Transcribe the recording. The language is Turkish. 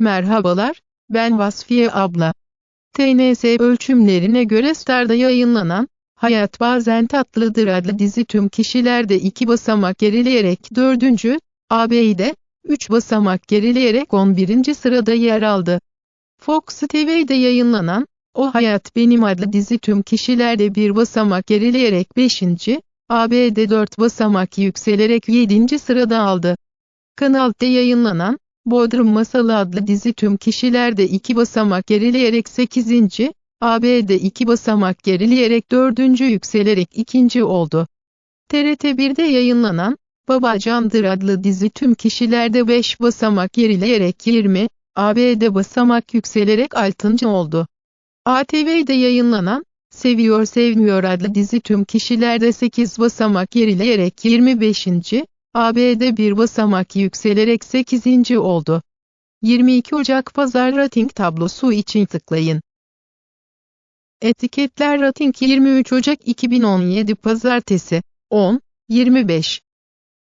Merhabalar, ben Vasfiye abla. TNS ölçümlerine göre Star'da yayınlanan, Hayat Bazen Tatlıdır adlı dizi tüm kişilerde 2 basamak gerileyerek 4. AB'de 3 basamak gerileyerek 11. sırada yer aldı. Fox TV'de yayınlanan, O Hayat Benim adlı dizi tüm kişilerde bir basamak gerileyerek 5. AB'de 4 basamak yükselerek 7. sırada aldı. Kanal D'de yayınlanan, Bodrum Masalı adlı dizi tüm kişilerde 2 basamak gerileyerek 8. AB'de 2 basamak gerileyerek 4. yükselerek 2. oldu. TRT 1'de yayınlanan, Babacandır adlı dizi tüm kişilerde 5 basamak gerileyerek 20, AB'de basamak yükselerek 6. oldu. ATV'de yayınlanan, Seviyor Sevmiyor adlı dizi tüm kişilerde 8 basamak gerileyerek 25. AB'de bir basamak yükselerek 8. oldu. 22 Ocak Pazar Rating tablosu için tıklayın. Etiketler Rating 23 Ocak 2017 Pazartesi 10, 25